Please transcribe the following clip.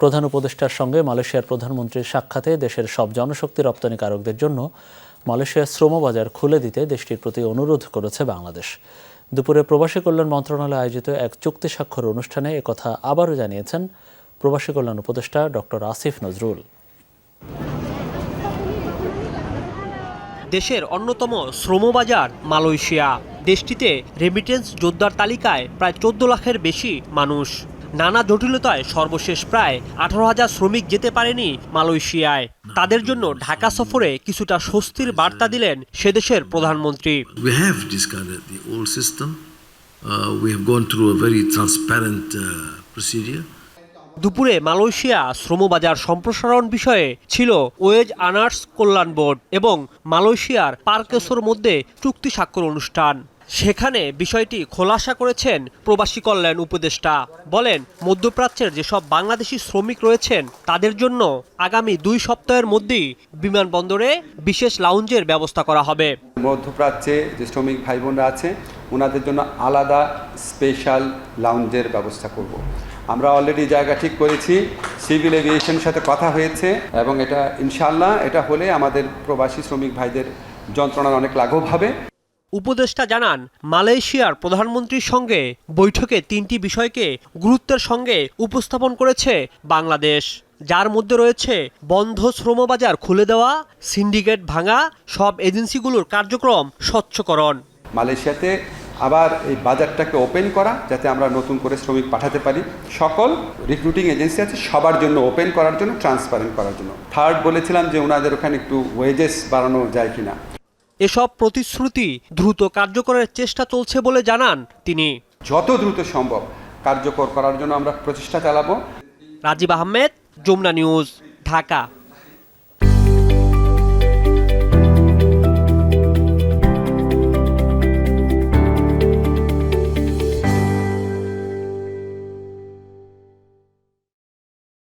প্রধান উপদেষ্টার সঙ্গে মালয়েশিয়ার প্রধানমন্ত্রীর সাক্ষাতে দেশের সব জনশক্তি রপ্তানিকারকদের জন্য মালয়েশিয়ার শ্রমবাজার খুলে দিতে দেশটির প্রতি অনুরোধ করেছে বাংলাদেশ। দুপুরে প্রবাসী কল্যাণ মন্ত্রণালয়ে আয়োজিত এক চুক্তি স্বাক্ষর অনুষ্ঠানে একথা আবারও জানিয়েছেন প্রবাসী কল্যাণ উপদেষ্টা ডক্টর আসিফ নজরুল। দেশের অন্যতম শ্রমবাজার মালয়েশিয়া। দেশটিতে রেমিটেন্স যোদ্ধার তালিকায় প্রায় চোদ্দ লাখের বেশি মানুষ। নানা জটিলতায় সর্বশেষ প্রায় আঠারো হাজার শ্রমিক যেতে পারেনি মালয়েশিয়ায় তাদের জন্য ঢাকা সফরে কিছুটা স্বস্তির বার্তা দিলেন সেদেশের প্রধানমন্ত্রী. Uh, uh. দুপুরে মালয়েশিয়া শ্রমবাজার সম্প্রসারণ বিষয়ে ছিল ওয়েজ আনার্স কল্যাণ বোর্ড এবং মালয়েশিয়ার পার্কেসোর মধ্যে চুক্তি স্বাক্ষর অনুষ্ঠান সেখানে বিষয়টি খোলাসা করেছেন প্রবাসী কল্যাণ উপদেষ্টা। বলেন, মধ্যপ্রাচ্যের যেসব বাংলাদেশি শ্রমিক রয়েছেন, তাদের জন্য আগামী দুই সপ্তাহের মধ্যেই বিমানবন্দরে বিশেষ লাউঞ্জের ব্যবস্থা করা হবে। মধ্যপ্রাচ্যে যে শ্রমিক ভাই বোনরা আছে, ওনাদের জন্য আলাদা স্পেশাল লাউঞ্জের ব্যবস্থা করব। আমরা অলরেডি জায়গা ঠিক করেছি, সিভিল এভিয়েশনের সাথে কথা হয়েছে এবং এটা ইনশাল্লাহ এটা হলে আমাদের প্রবাসী শ্রমিক ভাইদের যন্ত্রণার অনেক লাঘব হবে। উপদেষ্টা জানান, মালয়েশিয়ার প্রধানমন্ত্রীর সঙ্গে বৈঠকে তিনটি বিষয়কে গুরুত্বের সঙ্গে উপস্থাপন করেছে বাংলাদেশ, যার মধ্যে রয়েছে বন্ধ শ্রমবাজার খুলে দেওয়া, সিন্ডিকেট ভাঙা, সব এজেন্সিগুলোর কার্যক্রম স্বচ্ছকরণ। মালয়েশিয়াতে আবার এই বাজারটাকে ওপেন করা, যাতে আমরা নতুন করে শ্রমিক পাঠাতে পারি। সকল রিক্রুটিং এজেন্সি আছে, সবার জন্য ওপেন করার জন্য, ট্রান্সপারেন্ট করার জন্য। থার্ড বলেছিলাম যে, ওনাদের ওখানে একটু ওয়েজেস বাড়ানো যায় কিনা। এসব প্রতিশ্রুতি দ্রুত কার্যকরের চেষ্টা চলছে বলে জানান তিনি। যত দ্রুত সম্ভব কার্যকর করার জন্য আমরা প্রচেষ্টা চালাবো। রাজীব আহমেদ যমুনা নিউজ ঢাকা।